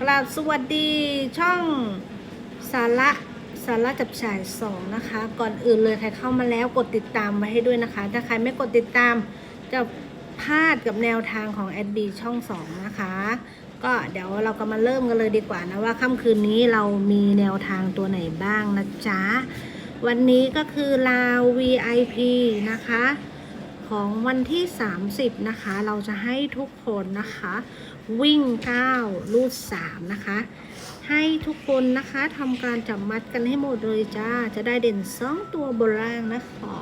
กราบสวัสดีช่องสาระสาระจับฉ่ายสองนะคะ ก่อนอื่นเลยใครเข้ามาแล้วกดติดตามไว้ให้ด้วยนะคะ ถ้าใครไม่กดติดตามจะพลาดกับแนวทางของแอดบีช่องสองนะคะ ก็เดี๋ยวเราก็มาเริ่มกันเลยดีกว่านะว่าค่ำคืนนี้เรามีแนวทางตัวไหนบ้างนะจ๊ะ วันนี้ก็คือลาว VIP นะคะ ของวันที่ 30 นะคะ เราจะให้ทุกคนนะคะ วิ่ง9ลูด 3 นะคะ ให้ทุกคนนะคะทำการจับมัดกันให้หมดเลยจ้า จะได้เด่น 2 ตัวบนล่างนะคะ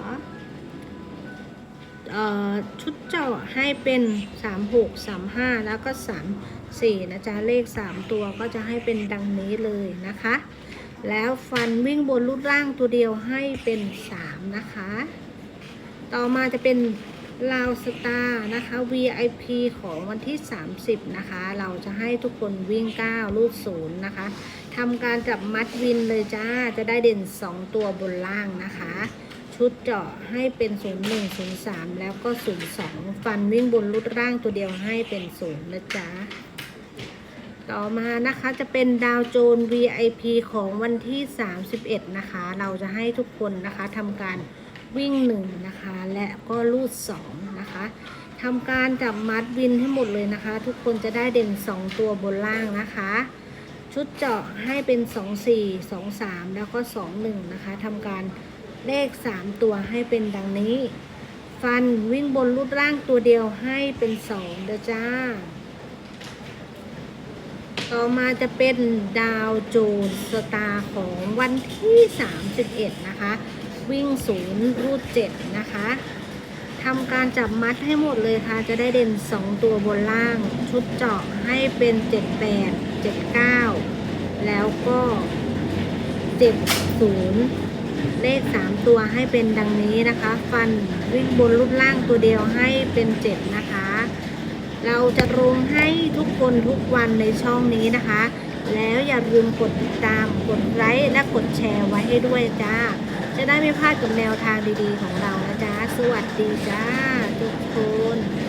เอ่อชุดเจาะให้เป็น 3 6 3 5 แล้วก็ 3 4 นะจ๊ะ เลข 3 ตัวก็จะให้เป็นดังนี้เลยนะคะ แล้วฟันวิ่งบนลูดล่างตัวเดียวให้เป็น 3 นะคะ ต่อมาจะเป็นลาวสตาร์นะคะ VIP ของวันที่ 30 นะคะ เราจะให้ทุกคนวิ่ง9ลูกศูนย์นะคะทำการจับมัดวินเลยจ้า จะได้เด่น 2 ตัวบนล่างนะคะ ชุดเจาะให้เป็น 01 03 แล้วก็ 02 ฟันวิ่งบนลูดร่างตัวเดียวให้เป็น 0 นะจ๊ะต่อมานะคะจะเป็นดาวโจน VIP ของวันที่ 31 นะคะ เราจะให้ทุกคนนะคะทำการ วิ่ง1นะคะ และก็ลูด2นะคะทำการจับมัดวินให้หมดเลยนะคะ ทุกคนจะได้เด่น2ตัวบนล่างนะคะ ชุดเจาะให้เป็น2 4 2 3แล้วก็2 1นะคะทำการเลข3ตัวให้เป็นดังนี้ ฟันวิ่งบนรูดร่างตัวเดียวให้เป็น2เด้อจ้าต่อมาจะเป็นดาวโจนส์สตาร์ของวันที่ 31 นะคะ วิ่งศูนย์รูด7นะคะทำการจับมัดให้หมดเลยค่ะ จะได้เด่น 2 ตัวบนล่าง ชุดเจาะให้เป็น 78 79 แล้วก็ 70 เลข 3 ตัวให้เป็นดังนี้นะคะ ฟันวิ่งบนรูปล่างตัวเดียวให้เป็น 7 นะคะ เราจะลงให้ทุกคนทุกวันในช่องนี้นะคะ แล้วอย่าลืมกดติดตาม กดไลค์และกดแชร์ไว้ให้ด้วยจ้า จะได้ไม่พลาดกับแนวทางดีๆของเรานะจ๊ะ สวัสดีจ้าทุกคน